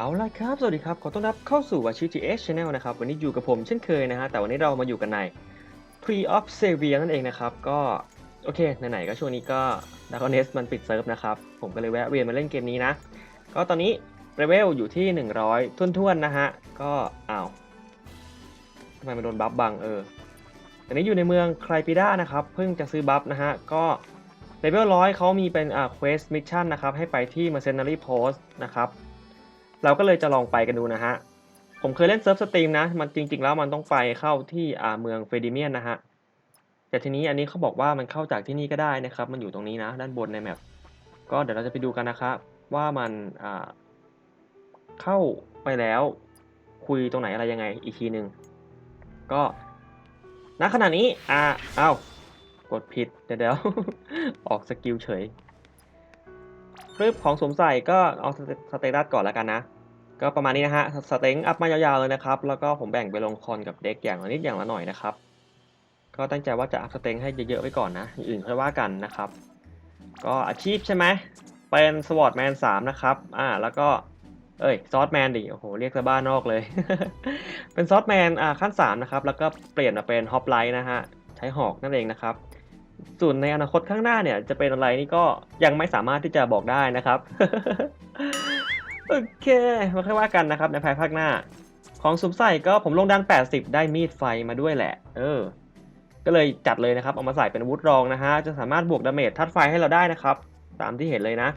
เอาละครับ สวัสดีครับ ขอต้อนรับเข้าสู่วาชิ GH Channel นะครับ วันนี้อยู่กับผมเช่นเคยนะฮะ แต่วันนี้เรามาอยู่กันใน Pre of Xavier นั่นเองนะครับ ก็ โอเค ไหนๆ ก็ช่วงนี้ก็ d a r k n e s มันปิดเซิร์ฟนะครับ ผมก็เลยแวะเวียนมาเล่นเกมนี้นะ ก็ตอนนี้เลเวลอยู่ที่ 100 ทุ่นๆนะฮะ ก็อ้าวทำไมมันโดนบัฟบังเออตอนนี้อยู่ในเมืองไคลปิด้านะครับ เพิ่งจะซื้อบัฟนะฮะ ก็เลเวลร้อยเขามีเป็นอ่า quest mission นะครับ ให้ไปที่ mercenary post นะครับ เราก็เลยจะลองไปกันดูนะฮะ ผมเคยเล่นเซิร์ฟสตรีมนะ มันจริง ๆ แล้วมันต้องไปเข้าที่อ่าเมืองเฟดิเมียนนะฮะ แต่ทีนี้อันนี้เขาบอกว่ามันเข้าจากที่นี่ก็ได้นะครับ มันอยู่ตรงนี้นะ ด้านบนในแมป ก็เดี๋ยวเราจะไปดูกันนะครับว่ามันอ่าเข้าไปแล้วคุยตรงไหนอะไรยังไงอีกทีหนึ่งก็ณขณะนี้อ่าเอ้ากดผิดเดี๋ยวเดี๋ยวออกสกิลเฉย ปึ๊บของสวมใส่ก็เอาสเตตัสก่อนแล้วกันนะ ก็ประมาณนี้นะฮะสเต็งอัพมายาวๆเลยนะครับ แล้วก็ผมแบ่งไปลงคอนกับเด็กอย่างละนิดอย่างละหน่อยนะครับ ก็ตั้งใจว่าจะอัพสเต็งให้เยอะๆไว้ก่อนนะอื่นค่อยว่ากันนะครับ ก็อาชีพใช่ไหมเป็นสวอตแมนสามนะครับ อ่า แล้วก็ เอ้ย ซอสแมนดิ โอ้โห เรียกซะบ้านนอกเลย เป็นซอสแมน อ่า ขั้น 3 นะครับ แล้วก็เปลี่ยนมาเป็นฮอปไลท์นะฮะ ใช้หอกนั่นเองนะครับ ส่วนในอนาคตข้างหน้าเนี่ยจะเป็นอะไรนี่ก็ยังไม่สามารถที่จะบอกได้นะครับ โอเคมาค่อยว่ากันนะครับในภายภาคหน้า ของสุมใส่ก็ผมลงด้าน80 ได้มีดไฟมาด้วยแหละ เออ ก็เลยจัดเลยนะครับ เอามาใส่เป็นอาวุธรองนะฮะ จะสามารถบวกดาเมจทัดไฟให้เราได้นะครับ ตามที่เห็นเลยนะ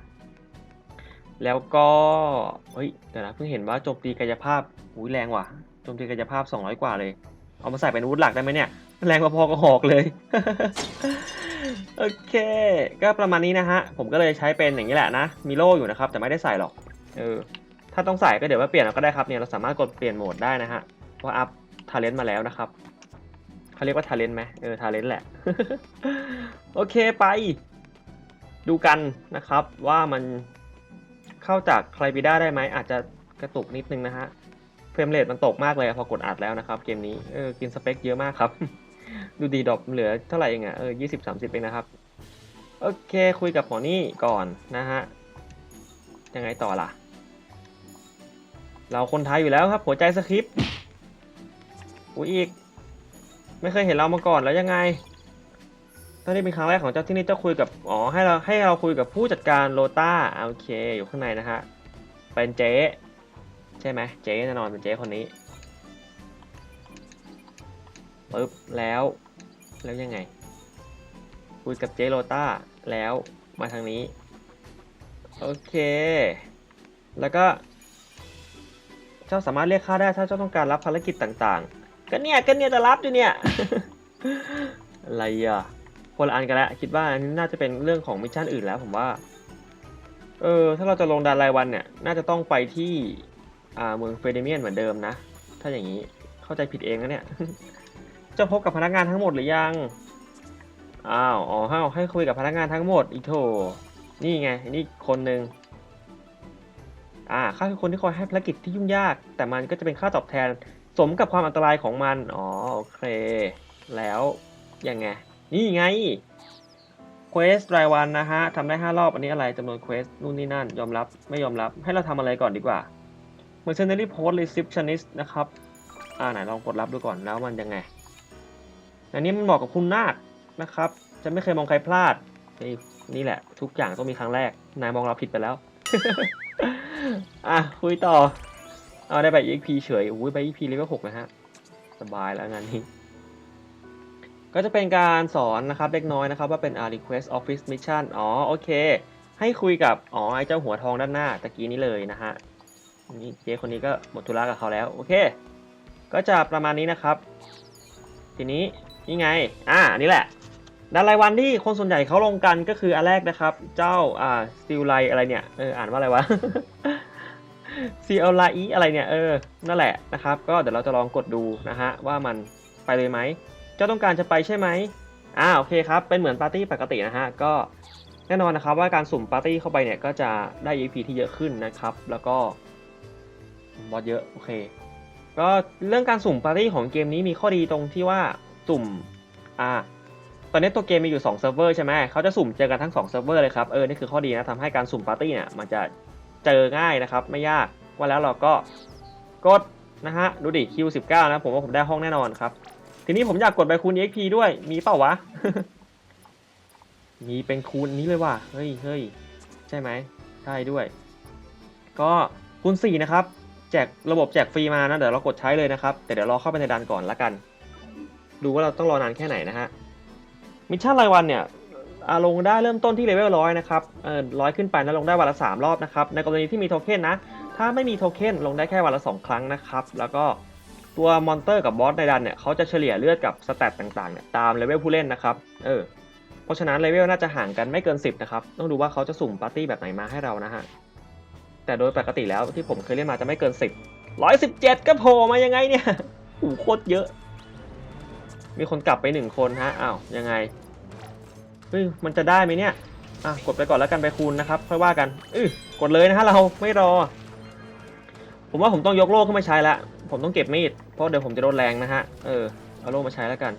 แล้วก็เฮ้ยเดี๋ยวนะเพิ่งเห็นว่าโจมตีกายภาพอุ้ยแรงว่ะโจมตีกายภาพ 200 กว่าเลย เอามาใส่เป็นอาวุธหลักได้ไหมเนี่ย แรงพอๆกับหอกเลย โอเค ก็ประมาณนี้นะฮะ ผมก็เลยใช้เป็นอย่างนี้แหละนะ มีโล่อยู่นะครับ แต่ไม่ได้ใส่หรอก เออ ถ้าต้องใส่ก็เดี๋ยวว่าเปลี่ยนเราก็ได้ครับเนี่ย เราสามารถกดเปลี่ยนโหมดได้นะฮะ ว่าอัพทาเลนต์มาแล้วนะครับเขาเรียกว่าทาเลนต์ไหมเออ ทาเลนต์แหละ โอเคไป ดูกันนะครับว่ามันเข้าจากใครไปได้ได้ไหม อาจจะกระตุกนิดนึงนะฮะเฟรมเรทมันตกมากเลยพอกดอัดแล้วนะครับ เกมนี้เออกินสเปคเยอะมากครับ ดูดีดรอปเหลือเท่าไหร่เองอะเออยี่สิบสามสิบเองนะครับ โอเคคุยกับหมอนี่ก่อนนะฮะ ยังไงต่อล่ะ เราคนไทยอยู่แล้วครับ หัวใจสคริปต์อุ้ยอีก ไม่เคยเห็นเรามาก่อนแล้วยังไง ตอนนี้เป็นครั้งแรกของเจ้าที่นี่เจ้าคุยกับ อ๋อ ให้เราให้เราคุยกับผู้จัดการโลต้าโอเค อยู่ข้างในนะฮะ เป็นเจ๊ใช่ไหมเจ๊แน่นอนเป็นเจ๊คนนี้ ปึ๊บแล้ว แล้วยังไง คุยกับเจโรต้าแล้วมาทางนี้ โอเค แล้วก็เจ้าสามารถเรียกค่าได้ถ้าเจ้าต้องการรับภารกิจต่างๆ ก็เนี่ยก็เนี่ยจะรับอยู่เนี่ย อะไรอะคนละอันกันแล้วคิดว่าอันนี้น่าจะเป็นเรื่องของมิชชั่นอื่นแล้วผมว่า เออ ถ้าเราจะลงดานรายวันเนี่ย น่าจะต้องไปที่ อ่าเมืองเฟเดเมียนเหมือนเดิมนะ ถ้าอย่างนี้เข้าใจผิดเองนะเนี่ย จะพบกับพนักงานทั้งหมดหรือยัง อ้าว อ๋อให้ให้คุยกับพนักงานทั้งหมด อีโถ นี่ไง นี่คนหนึ่งอ่าข้าคือคนที่คอยให้ภารกิจที่ยุ่งยาก แต่มันก็จะเป็นค่าตอบแทน สมกับความอันตรายของมัน อ๋อ โอเค แล้วยังไง นี่ไงเควสรายวันนะฮะทำได้ 5 รอบ อันนี้อะไรจำนวนเควสนู่นนี่นั่น ยอมรับ ไม่ยอมรับ ให้เราทำอะไรก่อนดีกว่า Mercenary Post Receptionist นะครับ อ่าไหนลองกดรับดูก่อนแล้วมันยังไง อันนี้มันเหมาะกับคุณนาคนะครับ จะไม่เคยมองใครพลาดนี่นี่แหละ ทุกอย่างต้องมีครั้งแรก นายมองเราผิดไปแล้ว อะ คุยต่อ เอาได้ใบ EXP เฉยอุ้ยใบ EXP เลเวล6นะฮะ สบายแล้วงานนี้ ก็จะเป็นการสอนนะครับเล็กน้อยนะครับ ว่าเป็น request office mission อ๋อ โอเค ให้คุยกับ อ๋อ ไอ้เจ้าหัวทองด้านหน้าตะกี้นี้เลยนะฮะนี่เจ๊คนนี้ก็หมดธุระกับเขาแล้ว โอเค ก็จะประมาณนี้นะครับ ทีนี้ นี่ไง อ่า นี่แหละดานรายวันที่คนส่วนใหญ่เขาลงกันก็คืออันแรกนะครับ เจ้า อ่าซิลไลอะไรเนี่ย เออ อ่านว่าอะไรวะซิลไลอีอะไรเนี่ย เออ นั่นแหละนะครับ ก็เดี๋ยวเราจะลองกดดูนะฮะ ว่ามันไปเลยไหม เจ้าต้องการจะไปใช่ไหมอ่า โอเคครับ เป็นเหมือนปาร์ตี้ปกตินะฮะ ก็แน่นอนนะครับว่าการสุ่มปาร์ตี้เข้าไปเนี่ยก็จะได้ EP ที่เยอะขึ้นนะครับ แล้วก็บอสเยอะ โอเค ก็เรื่องการสุ่มปาร์ตี้ของเกมนี้มีข้อดีตรงที่ว่า สุ่มอ่าตอนนี้ตัวเกมมีอยู่2เซิร์ฟเวอร์ใช่ไหมเขาจะสุ่มเจอกันทั้ง2เซิร์ฟเวอร์เลยครับ เออ นี่คือข้อดีนะทำให้การสุ่มปาร์ตี้เนี่ยมันจะเจอง่ายนะครับ ไม่ยาก ว่าแล้วเราก็กดนะฮะ ดูดิ Q19 นะ ผมว่าผมได้ห้องแน่นอนครับ ทีนี้ผมอยากกดไปคูณ EXP ด้วย มีเปล่าวะ มีเป็นคูณนี้เลยว่ะ เฮ้ยเฮ้ยใช่ไหมใช่ด้วย ก็คูณ4นะครับ แจกระบบแจกฟรีมานะ เดี๋ยวเรากดใช้เลยนะครับ แต่เดี๋ยวรอเข้าไปในดันก่อนละกัน ดูว่าเราต้องรอนานแค่ไหนนะฮะ มิชชั่นรายวันเนี่ยอาลงได้เริ่มต้นที่เลเวลร้อยนะครับเออร้อยขึ้นไปนะลงได้วันละ 3 รอบนะครับ ในกรณีที่มีโทเค็นนะ ถ้าไม่มีโทเค็นลงได้แค่วันละ 2 ครั้งนะครับ แล้วก็ตัวมอนเตอร์กับบอสในดันเนี่ยเขาจะเฉลี่ยเลือดกับสแตตต่างๆเนี่ยตามเลเวลผู้เล่นนะครับ เออ เพราะฉะนั้นเลเวลน่าจะห่างกันไม่เกิน 10 นะครับ ต้องดูว่าเขาจะสุ่มปาร์ตี้แบบไหนมาให้เรานะฮะ แต่โดยปกติแล้วที่ผมเคยเล่นมาจะไม่เกิน 10 117 ก็โผล่มายังไงเนี่ยโอ้โคตรเยอะ มีคนกลับไปหนึ่งคนฮะอ้าวยังไงเฮ้ยมันจะได้ไหมเนี่ยอะกดไปก่อนแล้วกันไปคูณนะครับค่อยว่ากันอือกดเลยนะฮะเราไม่รอ ผมว่าผมต้องยกโล่ขึ้นมาใช้ละผมต้องเก็บมีดเพราะเดี๋ยวผมจะโดนแรงนะฮะเออเอาโล่มาใช้แล้วกัน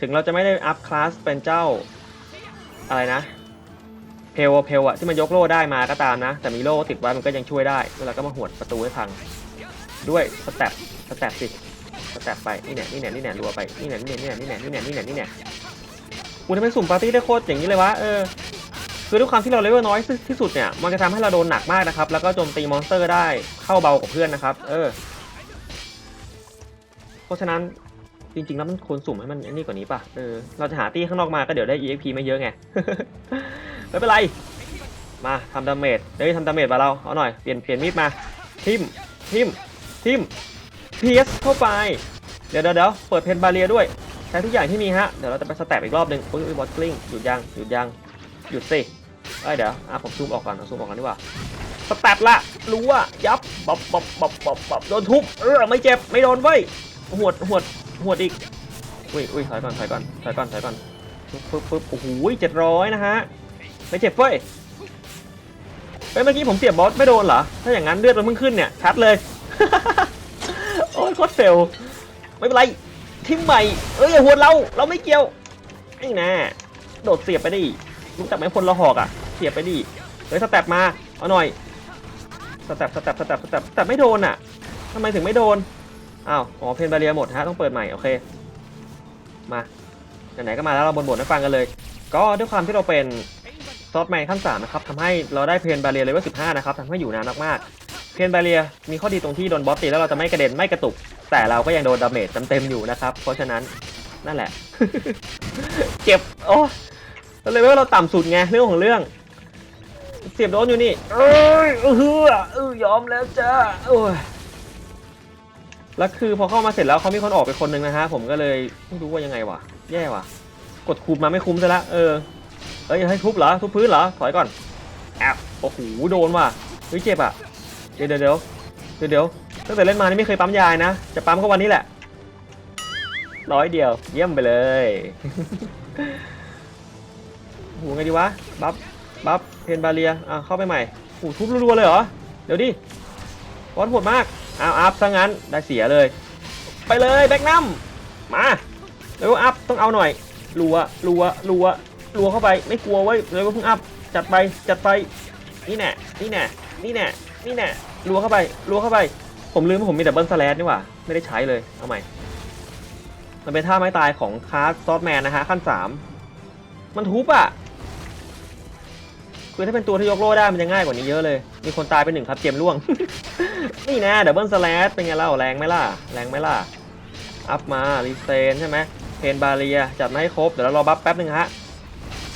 ถึงเราจะไม่ได้อัพคลาสเป็นเจ้าอะไรนะเพลเพลอะที่มันยกโล่ได้มาก็ตามนะ แต่มีโล่ติดไว้มันก็ยังช่วยได้เวลาก็มาหวดประตูให้พัง ด้วยสแต็ปสแต็ปสิ สแต็ปไปนี่เนี่ยนี่เนี่ยนี่เนี่ยรัวไปนี่เนี่ยนี่เนี่ยนี่เนี่ยนี่เนี่ยนี่เนี่ยนี่เนี่ยคุณทำไมสุ่มปาร์ตี้ได้โคตรอย่างนี้เลยวะเออคือด้วยความที่เราเลเวลน้อยที่สุดเนี่ยมันจะทำให้เราโดนหนักมากนะครับ แล้วก็โจมตีมอนสเตอร์ได้เข้าเบากว่าเพื่อนนะครับ เออ เพราะฉะนั้นจริงๆแล้วมันควรสุ่มให้มันอ้นี่กว่านี้ป่ะเออเราจะหาตีข้างนอกมาก็เดี๋ยวได้ EXP ไม่เยอะไงไม่เป็นไรมาทำดาเมจเฮ้ยทำดาเมจมาเราเอาหน่อยเปลี่ยนเปลี่ยนมีดมาทิมทิมทิม เพียสเข้าไปเดี๋ยวเดี๋ยวเดี๋ยวเปิดเพนบาเรียด้วย ใช้ทุกอย่างที่มีฮะ เดี๋ยวเราจะไปสแต็ปอีกรอบหนึ่งอุ้ยอุ้ยบอสกลิ้งหยุดยังหยุดยังหยุดสิเอ้ยเดี๋ยวอะผมซูมออกก่อนซูมออกก่อนดีกว่าสแต็ปละรู้ว่ายับบับบับบับบับบับโดนทุบเออไม่เจ็บไม่โดนเว้ยหวดหวดหวดอีกอุ้ยอุ้ยถอยก่อนถอยก่อนถอยก่อนถอยก่อนปึ๊บปึ๊บปึ๊บโอ้โหเจ็ดร้อยนะฮะไม่เจ็บเว้ยเฮ้ยเมื่อกี้ผมเสียบบอสไม่โดนเหรอ ถ้าอย่างนั้นเลือดมันเพิ่งขึ้นเนี่ยชัดเลย โอ้ยโคตรเฟลไม่เป็นไรทิมใหม่เอ้ยอย่าหวดเราเราไม่เกี่ยวนี่นะโดดเสียบไปดิรู้จักไหมพลละหอกอะเสียบไปดิเฮ้ยสแต็ปมาเอาหน่อยสแต็ปสแต็ปสแต็ปสแต็ปแต่ไม่โดนอะทำไมถึงไม่โดนอ้าวอ๋อเพนบาเรียหมดฮะต้องเปิดใหม่โอเคมาไหนๆก็มาแล้วเราบนๆให้ฟังกันเลย ก็ด้วยความที่เราเป็นซอฟต์แมนขั้น3นะครับทำให้เราได้เพนบาเรียเลเวล15นะครับทำให้อยู่นานมากๆ เพนบาเรียมีข้อดีตรงที่โดนบอสตีแล้วเราจะไม่กระเด็นไม่กระตุก แต่เราก็ยังโดนดาเมจเต็มๆอยู่นะครับ เพราะฉะนั้นนั่นแหละ เจ็บโอ้เลเวลเราต่ำสุดไงเรื่องของเรื่อง เสียบโดนอยู่นี่ เอ้ยเออเออยอมแล้วจ้าโอ้ยแล้วคือพอเข้ามาเสร็จแล้วเขามีคนออกไปคนหนึ่งนะฮะผมก็เลยไม่รู้ว่ายังไงวะแย่วะกดคูมมาไม่คุ้มซะละเออเอ้ยให้ทุบเหรอทุบพื้นเหรอถอยก่อนแอบโอ้โหโดนว่ะเฮ้ยเจ็บอะเดี๋ยวเดี๋ยวเดี๋ยวเดี๋ยวตั้งแต่เล่นมานี่ไม่เคยปั๊มยายนะ จะปั๊มก็วันนี้แหละ ร้อยเดียว เยี่ยมไปเลยโอ้โหไงดีวะ บัฟ บัฟ เพนบาเลีย อะเข้าไปใหม่โอ้โหทุบรัวๆเลยเหรอ เดี๋ยวดิบอลโหดมากเอาอัพซะงั้น ได้เสียเลย ไปเลยแบ็กนัมมาเร็วอัพต้องเอาหน่อย รัว รัว รัว รัวเข้าไป ไม่กลัวไว้ยเร็วเพิ่งอัพ จัดไป จัดไป นี่แน่ นี่แน่ นี่แน่ นี่แน่ รัวเข้าไปรัวเข้าไป ผมลืมว่าผมมีดับเบิลสแลชนี่หว่า ไม่ได้ใช้เลย เอาใหม่ มันเป็นท่าไม้ตายของคาร์ดซอฟแมนนะฮะขั้นสามมันทุบอะ คือถ้าเป็นตัวที่ยกโล่ได้มันจะง่ายกว่านี้เยอะเลย มีคนตายไปหนึ่งครับเกมล่วง นี่นะดับเบิลสแลชเป็นไงเล่าแรงไหมล่ะ แรงไหมล่ะ อัพมารีเซนใช่ไหมเพนบาเรียจัดมาให้ครบ เดี๋ยวเรารอบัฟแป๊บนึงฮะ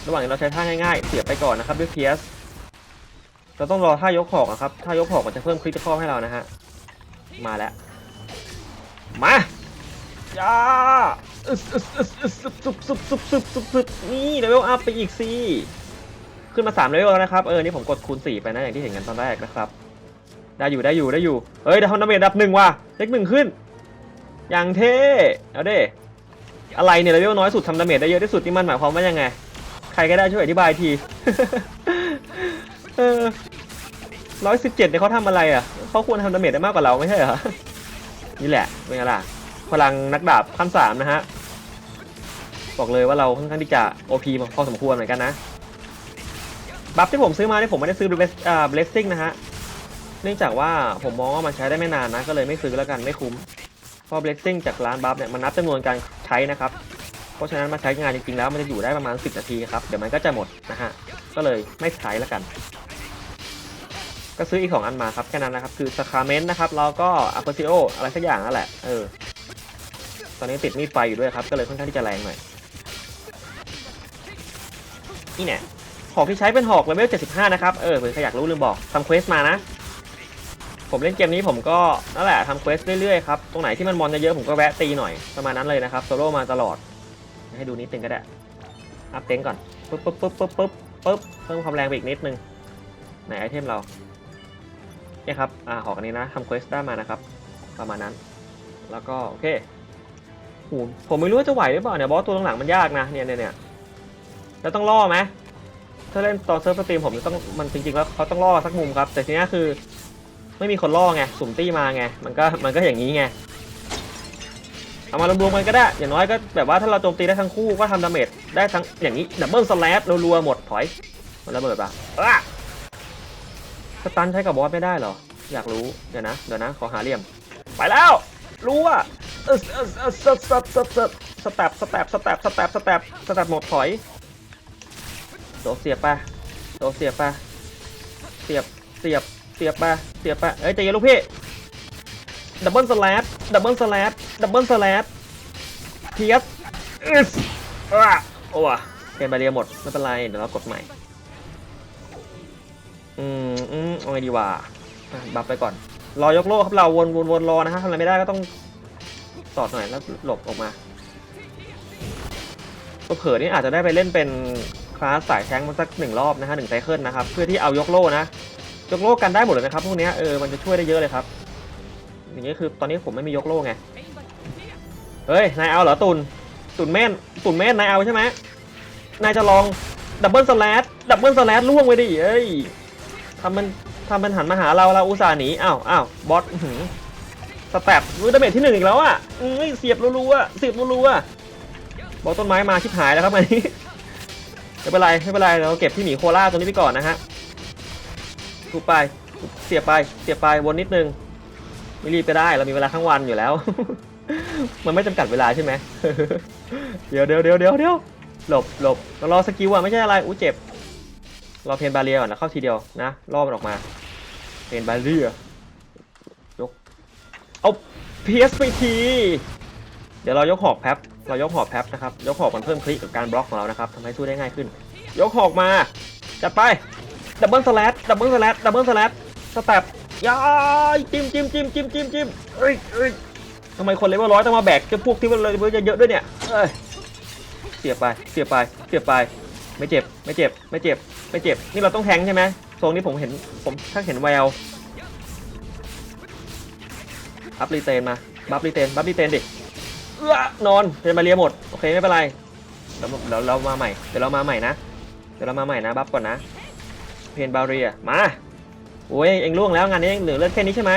ระหว่างนี้เราใช้ท่าง่ายๆ เสียบไปก่อนนะครับด้วยเพียส เราต้องรอท่ายกหอกนะครับท่ายกหอกมันจะเพิ่มคริติคอลให้เรานะฮะ มาแล้ว มาจ้าอึสอึสอึสอึสสุบสุบสุบสุบสุบสุบนี่เลเวลอัพไปอีกสิขึ้นมา3เลเวลแล้วนะครับ เออ นี่ผมกดคูณ 4 ไปนะ อย่างที่เห็นกันตอนแรกนะครับ ได้อยู่ได้อยู่ได้อยู่เฮ้ยได้ทำดาเมจดับหนึ่งว่ะเลขหนึ่งขึ้น อย่างเท่ เอาเด้อะไรเนี่ยเลเวลน้อยสุดทำดาเมจได้เยอะที่สุดนี่มันหมายความว่ายังไง ใครก็ได้ช่วยอธิบายที เออร้อยสิบเจ็ดเนี่ยเขาทำอะไรอะเขาควรทำดาเมจได้มากกว่าเราไม่ใช่เหรอ นี่แหละ เป็นไงล่ะ พลังนักดาบขั้นสามนะฮะ บอกเลยว่าเราค่อนข้างที่จะ OP พอสมควรเหมือนกันนะ บัฟที่ผมซื้อมาเนี่ยผมไม่ได้ซื้อเบสอ่าเบสซิ่งนะฮะ เนื่องจากว่าผมมองว่ามันใช้ได้ไม่นานนะ ก็เลยไม่ซื้อแล้วกันไม่คุ้ม เพราะ blessing จากร้านบัฟเนี่ยมันนับจำนวนการใช้นะครับ เพราะฉะนั้นมาใช้งานจริงๆแล้วมันจะอยู่ได้ประมาณ 10 นาทีครับ เดี๋ยวมันก็จะหมดนะฮะ ก็เลยไม่ใช้แล้วกัน ก็ซื้ออีก2อันมาครับแค่นั้นนะครับ คือสคาเมนต์นะครับแล้วก็อะเปอร์ซิโออะไรสักอย่างนั่นแหละ เออ ตอนนี้ติดมีดไฟอยู่ด้วยครับ ก็เลยค่อนข้างที่จะแรงหน่อย นี่เนี่ยหอกที่ใช้เป็นหอกเลเวล75 นะครับ เออเผื่อใครอยากรู้ลืมบอกทำเควสมานะ ผมเล่นเกมนี้ผมก็นั่นแหละทำเควสเรื่อยๆครับ ตรงไหนที่มันมอนเยอะๆผมก็แวะตีหน่อยประมาณนั้นเลยนะครับโซโล่มาตลอด ให้ดูนิดนึงก็ได้ อัพเต็งก่อนปึ๊บปึ๊บปึ๊บปึ๊บปึ๊บปึ๊บเพิ่มความแรงไปอีกนิดนึงในไอเทมเราเนี่ยครับ อ่าหอกอันนี้นะทำเควสได้มานะครับ ประมาณนั้น แล้วก็โอเคโหผมไม่รู้ว่าจะไหวหรือเปล่าเนี่ยบอสตัวหลังๆมันยากนะ เนี่ยเนี่ยเนี่ยแล้วต้องล่อไหมถ้าเล่นต่อเซิร์ฟสตรีมผมต้องมันจริงๆแล้วเขาต้องล่อสักมุมครับ แต่ทีนี้คือ ไม่มีคนล่อไงสุ่มตี้มาไง มันก็มันก็อย่างนี้ไง เอามารวมๆกันก็ได้ อย่างน้อยก็แบบว่าถ้าเราโจมตีได้ทั้งคู่ก็ทำดาเมจได้ทั้งอย่างนี้ดับเบิลสแลชรัวๆหมดถอยมันระเบิดปะอะสตันใช้กับบอสไม่ได้เหรอ อยากรู้ เดี๋ยวนะ เดี๋ยวนะ ขอหาเหลี่ยม ไปแล้วรู้ว่าเออเออเออสสสสสแตปสแตปสแตปสแตปสแตปสแตปหมดถอยโดนเสียบไปโดนเสียบไปเสียบเสียบเสียบไปเสียบไปเอ้ยใจเย็นลูกพี่ ดับเบิลสแลชดับเบิลสแลชดับเบิลสแลชเทียสอึสอะโอ้ะเกมบาเรียหมด ไม่เป็นไร เดี๋ยวเรากดใหม่ อืมอืมเอาไงดีวะบัฟไปก่อน รอยกโลกครับเราวนวนวนรอนะฮะทำอะไรไม่ได้ก็ต้องสอดหน่อยแล้วหลบออกมาเผื่อนี่อาจจะได้ไปเล่นเป็นคลาสสายแทงมันสักหนึ่งรอบนะฮะหนึ่งไซเคิลนะครับ เพื่อที่เอายกโลนะ ยกโลกันได้หมดเลยนะครับพวกนี้เออมันจะช่วยได้เยอะเลยครับ อย่างนี้คือตอนนี้ผมไม่มียกโล่ไง เฮ้ย นายเอาเหรอตุน ตุนแม่น ตุนแม่น นายเอาใช่ไหมนายจะลองดับเบิลสแลชดับเบิลสแลชล่วงไปดิเอ้ยทำมันทำมันหันมาหาเราเราอุตส่าห์หนีอ้าวอ้าวบอสหือสแตปมือดาเมจที่หนึ่งอีกแล้วอะเอ้ยเสียบรัวๆเสียบรัวๆบอสต้นไม้มาชิบหายแล้วครับอันนี้ไม่เป็นไรไม่เป็นไรเราเก็บที่หมีโคล่าตัวนี้ไปก่อนนะฮะทุบไปเสียบไปเสียบไปวนนิดนึง ไม่รีบก็ได้เรามีเวลาทั้งวันอยู่แล้ว มันไม่จำกัดเวลาใช่ไหมเดี๋ยวเดี๋ยวเดี๋ยวเดี๋ยวเดี๋ยวหลบหลบเรารอสกิลอะไม่ใช่อะไรอู้เจ็บรอเพนบาเรียก่อนนะเข้าทีเดียวนะล่อมันออกมาเพนบาเรียยกเอาเพียสไปทีเดี๋ยวเรายกหอกแพ็บเรายกหอกแพ็บนะครับยกหอกมันเพิ่มคลิกกับการบล็อกของเรานะครับทำให้สู้ได้ง่ายขึ้น ยกหอกมาจัดไปดับเบิลสแลชดับเบิลสแลชดับเบิลสแลชสเต็ป ยายจิ้มจิ้มจิ้มจิ้มจิ้มจิ้มเอ้ยเอ้ยทำไมคนเลเวลร้อยต้องมาแบกเจ้าพวกที่เลเวลเยอะๆด้วยเนี่ยเอ้ยเสียบไปเสียบไปเสียบไป ไม่เจ็บไม่เจ็บไม่เจ็บไม่เจ็บนี่เราต้องแทงใช่ไหมทรงนี้ผมเห็นผมถ้าเห็นแววอัพรีเทนมาบัฟรีเทนบัฟรีเทนดิเอื้อนอนเพนมาเรียหมดโอเคไม่เป็นไรเดี๋ยวเดี๋ยวเรามาใหม่เดี๋ยวเรามาใหม่นะเดี๋ยวเรามาใหม่นะบัฟก่อนนะเพนบาเรียมา โอ้ยเอ็งล่วงแล้วงานนี้เหลือเลือดแค่นี้ใช่ไหม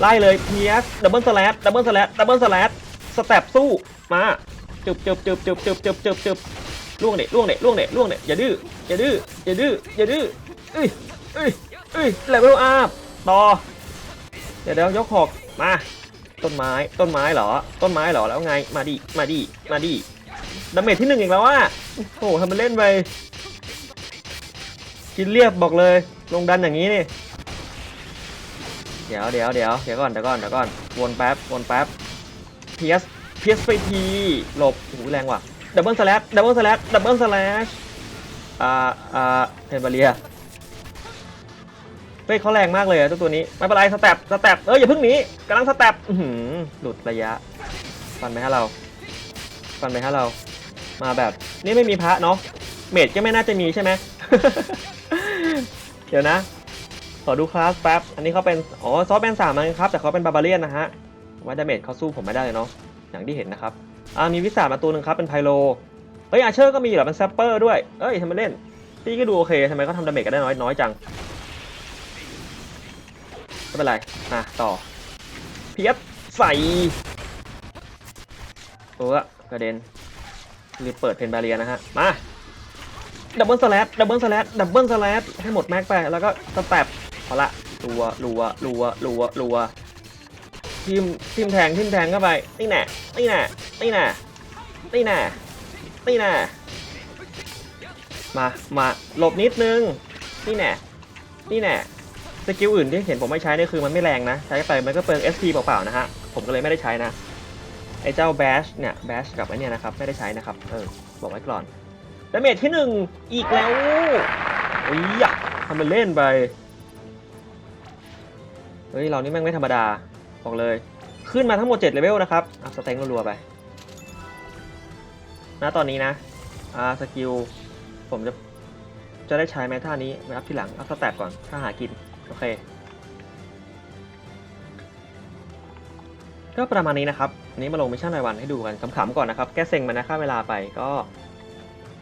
ไล่เลยเพียสดับเบิลสแลดดับเบิลสแลดดับเบิลสแลดสเต็ปสู้มาจึบจึบจึบจึบจึบจึบจึบจึบล่วงเด็ล่วงเด็ล่วงเด็ล่วงเด็อย่าดื้ออย่าดื้ออย่าดื้ออย่าดื้อเอ้ยเอ้ยเอ้ยเลเวลอัพต่อเดี๋ยวเดี๋ยวยกหอกมาต้นไม้ต้นไม้เหรอ ต้นไม้เหรอแล้วไงมาดิมาดิมาดิดาเมจที่หนึ่งอีกแล้วอะโอ้โหทำมันเล่นไปกินเรียบบอกเลยลงดันอย่างนี้นี่ ดี๋ยวเดี๋ยวเดี๋ยวเดี๋ยวก่อนเดี๋ยวก่อนเดี๋ยวก่อนวนแป๊บวนแป๊บเพียสเพียสไปทีหลบโอ้โหแรงว่ะดับเบิลสแลชดับเบิลสแลชดับเบิลสแลชอ่าอ่าเทนบาเลียเฮ้ยเขาแรงมากเลยอะเจ้าตัวนี้ไม่เป็นไรสแต็ปสแต็ปเอ้ยอย่าเพิ่งหนีกำลังสแต็ปหลุดระยะฟันไปฮะเราฟันไปฮะเรา มาแบบนี่ไม่มีพระเนาะเมดก็ไม่น่าจะมีใช่ไหมเดี๋ยวนะ ขอดูคลาสแป๊บ อันนี้เขาเป็น อ๋อ ซอฟต์แมนสามนะครับ แต่เขาเป็นบาบาเลียนนะฮะว่าดาเมจเขาสู้ผมไม่ได้เลยเนาะ อย่างที่เห็นนะครับ อ่า มีวิสามาตัวหนึ่งครับ เป็นไพโล เฮ้ย อาเชอร์ก็มีเหรอเป็นแซปเปอร์ด้วย เอ้ยทำไมเล่นตีก็ดูโอเคทำไมเขาทำดาเมจกันได้น้อยน้อยจัง ไม่เป็นไรมาต่อ เพียบใส่โอ้กระเด็นรีบเปิดเพนบาเรียนะฮะ มาดับเบิลสแลดดับเบิลสแลดดับเบิลสแลดให้หมดแม็กไป แล้วก็สแต็ป พอละรัวรัวรัวรัวรัวทิมทิมแทงทิมแทงเข้าไปนี่แน่นี่แน่นี่แน่นี่แน่นี่แน่มามาหลบนิดนึงนี่แน่นี่แน่สกิลอื่นที่เห็นผมไม่ใช้นี่คือมันไม่แรงนะ ใช้ไปมันก็เปลือง SP เปล่าๆนะฮะ ผมก็เลยไม่ได้ใช้นะ ไอ้เจ้าแบชเนี่ยแบชกับไอ้เนี่ยนะครับ ไม่ได้ใช้นะครับ เออ บอกไว้ก่อนดาเมจที่หนึ่งอีกแล้วโอ้ยทำเป็นเล่นไป เฮ้ยเรานี่แม่งไม่ธรรมดาบอกเลย ขึ้นมาทั้งหมด7เลเวลนะครับอะสเต็งรัวๆไปณตอนนี้นะอ่าสกิลผมจะจะได้ใช้ไหมท่านี้ไว้อัพทีหลังอัพสแต็ปก่อนถ้าหากินโอเคก็ประมาณนี้นะครับอันนี้มาลงมิชชั่นรายวันให้ดูกันขำๆก่อนนะครับ แก้เซ็งมันนะค่าเวลาไปก็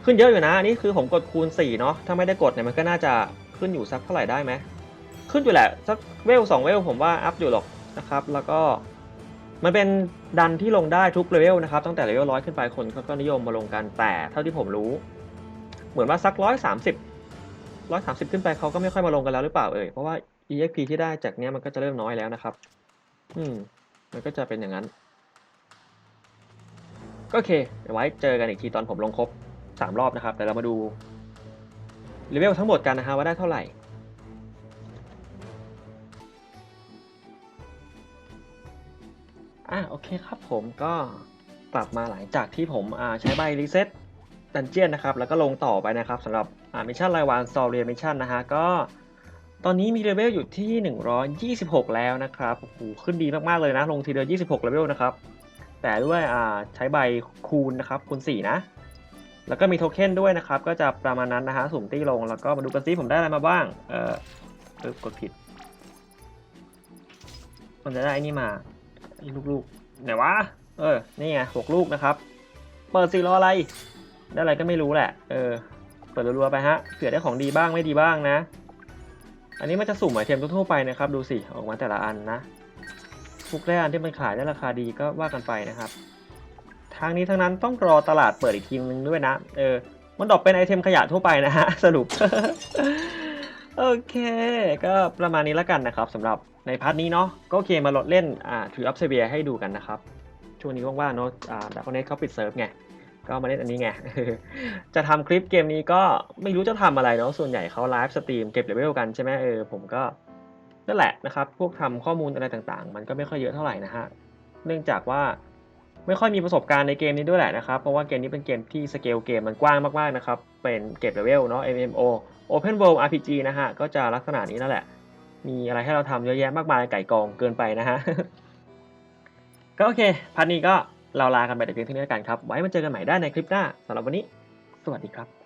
ขึ้นเยอะอยู่นะ อันนี้คือผมกดคูณ 4 เนาะถ้าไม่ได้กดเนี่ยมันก็น่าจะขึ้นอยู่สักเท่าไหร่ได้ไหม ขึ้นอยู่แหละสักเวล2เวลผมว่าอัพอยู่หรอกนะครับแล้วก็มันเป็นดันที่ลงได้ทุกเลเวลนะครับตั้งแต่เลเวลร้อยขึ้นไปคนเขาก็นิยมมาลงกันแต่เท่าที่ผมรู้ เหมือนว่าสักร้อยสามสิบร้อยสามสิบขึ้นไปเขาก็ไม่ค่อยมาลงกันแล้วหรือเปล่าเอ่ยเพราะว่า EXP ที่ได้จากเนี้ยมันก็จะเริ่มน้อยแล้วนะครับ อืม มันก็จะเป็นอย่างนั้นก็โอเคเดี๋ยวไว้เจอกันอีกทีตอนผมลงครบ3รอบนะครับแต่เรามาดูเลเวลทั้งหมดกันนะฮะว่าได้เท่าไหร่ อะโอเคครับผมก็กลับมาหลังจากที่ผมใช้ใบรีเซ็ตดันเจียนนะครับ แล้วก็ลงต่อไปนะครับสำหรับมิชชั่นรายวันซอเรียมิชชั่นนะฮะก็ตอนนี้มีเลเวลอยู่ที่ 126 แล้วนะครับโอ้โหขึ้นดีมากๆเลยนะ ลงทีเดียว 26 เลเวลนะครับ แต่ด้วยใช้ใบคูณนะครับ คูณ 4 นะ แล้วก็มีโทเค็นด้วยนะครับ ก็จะประมาณนั้นนะฮะสุ่มตี้ลง แล้วก็มาดูกันซิผมได้อะไรมาบ้าง เออปึ๊บกดผิดมันจะได้ไอ้นี่มา อ้ลูกๆไหนวะ เออ นี่ไงหกลูกนะครับ เปิดสี่รออะไร ได้อะไรก็ไม่รู้แหละ เออ เปิดรัวๆไปฮะ เผื่อได้ของดีบ้างไม่ดีบ้างนะ อันนี้มันจะสุ่มไอเทมทั่วๆไปนะครับ ดูสิ ออกมาแต่ละอันนะ ทุกแรกอันที่มันขายได้ราคาดีก็ว่ากันไปนะครับ ทางนี้ทั้งนั้นต้องรอตลาดเปิดอีกทีนึงด้วยนะ เออ มันดอกเป็นไอเทมขยะทั่วไปนะฮะ สรุป โอเค ก็ประมาณนี้แล้วกันนะครับสำหรับ ในพาร์ทนี้เนาะก็โอเคมาลดเล่นอ่าถืออัพเซเบียให้ดูกันนะครับ ช่วงนี้ว่างๆเนาะอ่าดับเบิลเนเขาปิดเซิร์ฟไง ก็มาเล่นอันนี้ไง จะทำคลิปเกมนี้ก็ไม่รู้จะทำอะไรเนาะส่วนใหญ่เขาไลฟ์สตรีมเก็บเลเวลกันใช่ไหมเออผมก็นั่นแหละนะครับ พวกทำข้อมูลอะไรต่างๆ มันก็ไม่ค่อยเยอะเท่าไหร่นะฮะเนื่องจากว่าไม่ค่อยมีประสบการณ์ในเกมนี้ด้วยแหละนะครับ เพราะว่าเกมนี้เป็นเกมที่สเกลเกมมันกว้างมากๆนะครับ เป็นเก็บเลเวลเนาะ MMO Open World RPG นะฮะ ก็จะลักษณะนี้นั่นแหละ มีอะไรให้เราทำเยอะแยะมากมายไก่กองเกินไปนะฮะ ก็โอเคพาร์ทนี้ก็เราลากันไปแต่เพียงเท่านี้กันครับ ไว้มาเจอกันใหม่ได้ในคลิปหน้าสำหรับวันนี้ สวัสดีครับ